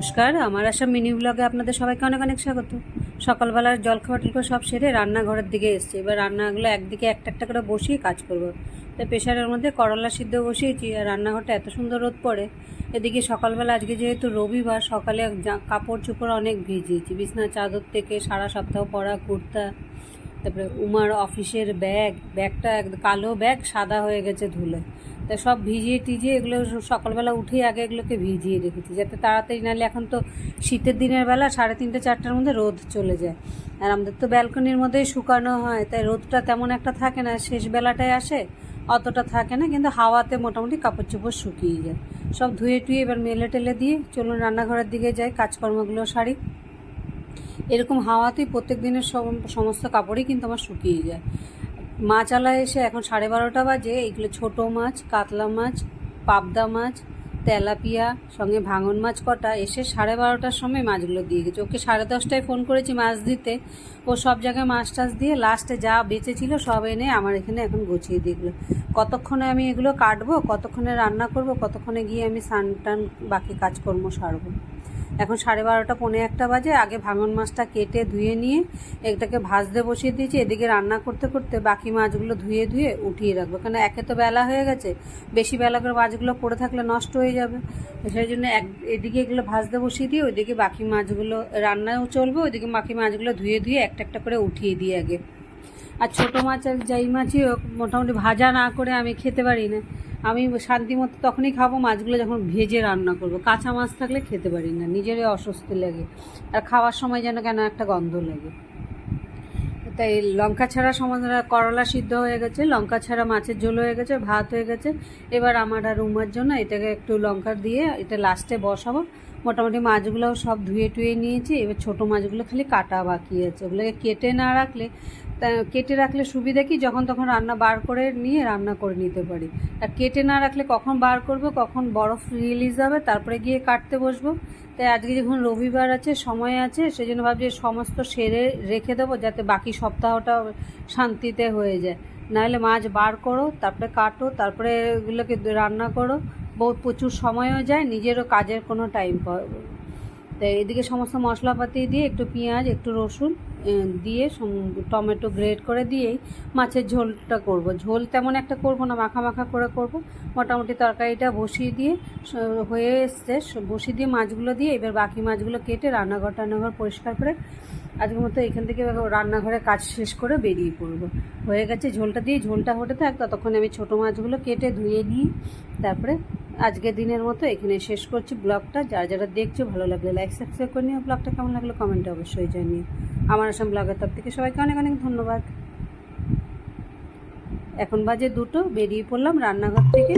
নমস্কার। আমার আসাম মিনি ব্লগে আপনাদের সবাইকে অনেক অনেক স্বাগত। সকালবেলার জলখাবার টলখাবার সব সেরে রান্নাঘরের দিকে এসছে। এবার রান্নাগুলো একদিকে একটা একটা করে বসিয়ে কাজ করব। তাই প্রেশারের মধ্যে করলা সিদ্ধ বসিয়েছি আর রান্নাঘরটা এত সুন্দর রোদ পড়ে, এদিকে সকালবেলা আজকে যেহেতু রবিবার, সকালে কাপড় চোপড় অনেক ভিজিয়েছি। বিছনা, চাদর থেকে সারা সপ্তাহ পরা কুর্তা, তারপরে উমার অফিসের ব্যাগ, ব্যাগটা কালো ব্যাগ সাদা হয়ে গেছে ধুলে। তা সব ভিজিয়ে টিজিয়ে এগুলো সকালবেলা উঠেই আগে এগুলোকে ভিজিয়ে রেখেছি, যাতে তাড়াতাড়ি নাহলে এখন তো শীতের দিনের বেলা সাড়ে তিনটে, চারটার মধ্যে রোদ চলে যায়। আর আমাদের তো ব্যালকনির মধ্যেই শুকানো হয়, তাই রোদটা তেমন একটা থাকে না, শেষ বেলাটায় আসে অতটা থাকে না, কিন্তু হাওয়াতে মোটামুটি কাপড় চোপড় শুকিয়ে যায়। সব ধুয়ে টুয়ে এবার মেলে টেলে দিয়ে চলুন রান্নাঘরের দিকে যাই, কাজকর্মগুলো সারি। এরকম হাওয়াতেই প্রত্যেক দিনের সমস্ত কাপড়ই কিন্তু আমার শুকিয়ে যায়। মাছালা এসে এখন সাড়ে বারোটা বাজে, এগুলো ছোট মাছ, কাতলা মাছ, পাবদা মাছ, তেলাপিয়া, সঙ্গে ভাঙন মাছ কটা। এসে সাড়ে বারোটার সময় মাছগুলো দিয়ে গেছে। ওকে সাড়ে দশটায় ফোন করেছি মাছ দিতে। ও সব জায়গায় মাছ টাছ দিয়ে লাস্টে যা বেঁচে ছিল সব এনে আমার এখানে এখন গুছিয়ে দিয়ে গেলো। কতক্ষণে আমি এগুলো কাটবো, কতক্ষণে রান্না করব, কতক্ষণে গিয়ে আমি স্নান টান বাকি কাজকর্ম সারবো? এখন সাড়ে বারোটা, পৌনে একটা বাজে। আগে ভাঙন মাছটা কেটে ধুয়ে নিয়ে এটাকে ভাজতে বসিয়ে দিয়েছি। এদিকে রান্না করতে করতে বাকি মাছগুলো ধুয়ে ধুয়ে উঠিয়ে রাখব। কেন একে তো বেলা হয়ে গেছে। বেশি বেলা করে মাছগুলো পড়ে থাকলে নষ্ট হয়ে যাবে। সেই জন্য এক, এদিকে এগুলো ভাজতে বসিয়ে দিয়ে ওইদিকে বাকি মাছগুলো রান্নাও চলবে। ওইদিকে বাকি মাছগুলো ধুয়ে ধুয়ে একটা একটা করে উঠিয়ে দিই আগে। আর ছোটো মাছ আর যাই মাছই মোটামুটি ভাজা না করে আমি খেতে পারি না। আমি শান্তি মতো তখনই খাব, মাছগুলো যখন ভেজে রান্না করব। কাঁচা মাছ থাকলে খেতে পারি না, নিজেরই অস্বস্তি লাগে। আর খাওয়ার সময় যেন কেন একটা গন্ধ লাগে। তাই লঙ্কা ছাড়া সমাজ করলা সিদ্ধ হয়ে গেছে, লঙ্কা ছাড়া মাছের ঝোল হয়ে গেছে, ভাত হয়ে গেছে। এবার আমার আর উমার জন্য এটাকে একটু লঙ্কা দিয়ে এটা লাস্টে বসাবো। মোটামুটি মাছগুলোও সব ধুয়ে টুয়ে নিয়েছি, এবার ছোটো মাছগুলো খালি কাটা বাকি আছে। ওগুলোকে কেটে না রাখলে তা কেটে রাখলে সুবিধা কি? যখন তখন রান্না বার করে নিয়ে রান্না করে নিতে পারি। আর কেটে না রাখলে কখন বার করব? কখন বরফ রিলিজ হবে? তারপরে গিয়ে কাটতে বসবো। তাই আজকে যখন রবিবার আছে, সময় আছে সেই জন্য ভাবছি সমস্ত সেরে রেখে দেবো যাতে বাকি সপ্তাহটা শান্তিতে হয়ে যায়। নাহলে মাছ বার করো, তারপরে কাটো, তারপরে এগুলোকে রান্না করো। বহু প্রচুর সময়ও যায়, নিজেরও কাজের কোনো টাইম পাওয়া তো এদিকে সমস্ত মশলাপাতি দিয়ে একটু পেঁয়াজ, একটু রসুন দিয়ে টমেটো গ্রেড করে দিয়েই মাছের ঝোলটা করব। ঝোল তেমন একটা করব না, মাখা মাখা করে করব। মোটামুটি তরকারিটা বসিয়ে দিয়ে হয়ে এসছে। বসিয়ে দিয়ে মাছগুলো দিয়ে এবার বাকি মাছগুলো কেটে রান্নাঘর টান্নাঘর পরিষ্কার করে আজকের মতো এখান থেকে রান্নাঘরে কাজ শেষ করে বেরিয়ে পড়ব। হয়ে গেছে ঝোলটা দিয়ে। ঝোলটা হতে থাক, ততক্ষণ আমি ছোটো মাছগুলো কেটে ধুয়ে নিই, তারপরে আজকের দিনের মতো এখানে শেষ করছি ব্লগটা। যারা যারা দেখছ ভালো লাগলে লাইক সাবস্ক্রাইব করে নিও। ব্লগটা কেমন লাগল কমেন্টে অবশ্যই জানিয়ে আমার আসাম ব্লগের তরফ থেকে সবাইকে অনেক অনেক ধন্যবাদ। এখন বাজে দুটো, বেরিয়ে পড়লাম রান্নাঘর থেকে।